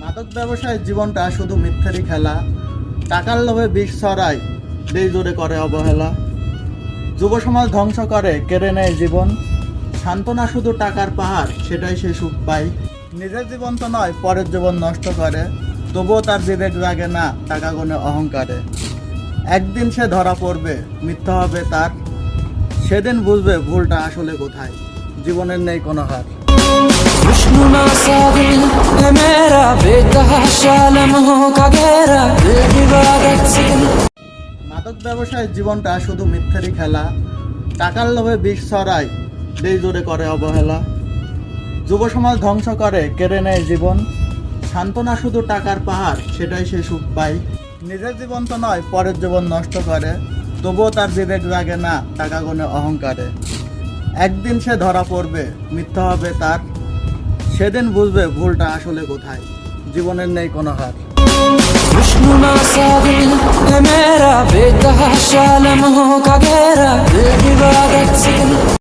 মাদক ব্যবসায় জীবনটা শুধু মিথ্যেরই খেলা। টাকার লোভে বিষ ছড়ায় জোরে করে অবহেলা। যুব সমাজ ধ্বংস করে, কেড়ে নেয় জীবন। সান্ত্বনা শুধু টাকার পাহাড়, সেটাই সে সুখ পায়। নিজের জীবন তো নয়, পরের জীবন নষ্ট করে। তবুও তার বিবেক জাগে না, টাকা গুণে অহংকারে। একদিন সে ধরা পড়বে, মিথ্যা হবে তার। সেদিন বুঝবে ভুলটা আসলে কোথায়। জীবনের নেই কোনো হার। মাদক ব্যবসায় জীবনটা শুধু মিথ্যেরই খেলা। টাকার লোভে বিষ ছড়ায় দেশ জোরে করে অবহেলা। যুব সমাজ ধ্বংস করে, কেড়ে নেয় জীবন। সান্ত্বনা শুধু টাকার পাহাড়, সেটাই সে সুখ পায়। নিজের জীবন তো নয়, পরের জীবন নষ্ট করে। তবুও তার বিবেক জাগে না, টাকা গুণে অহংকারে। একদিন সে ধরা পড়বে, মিথ্যা হবে তার। সেদিন বুঝবে ভুলটা আসলে কোথায়। জীবনের নেই কোনো হার खुशनुमा सा दिल है मेरा बेतहाशा लम्हों का गहरा दिल इबादत से दिल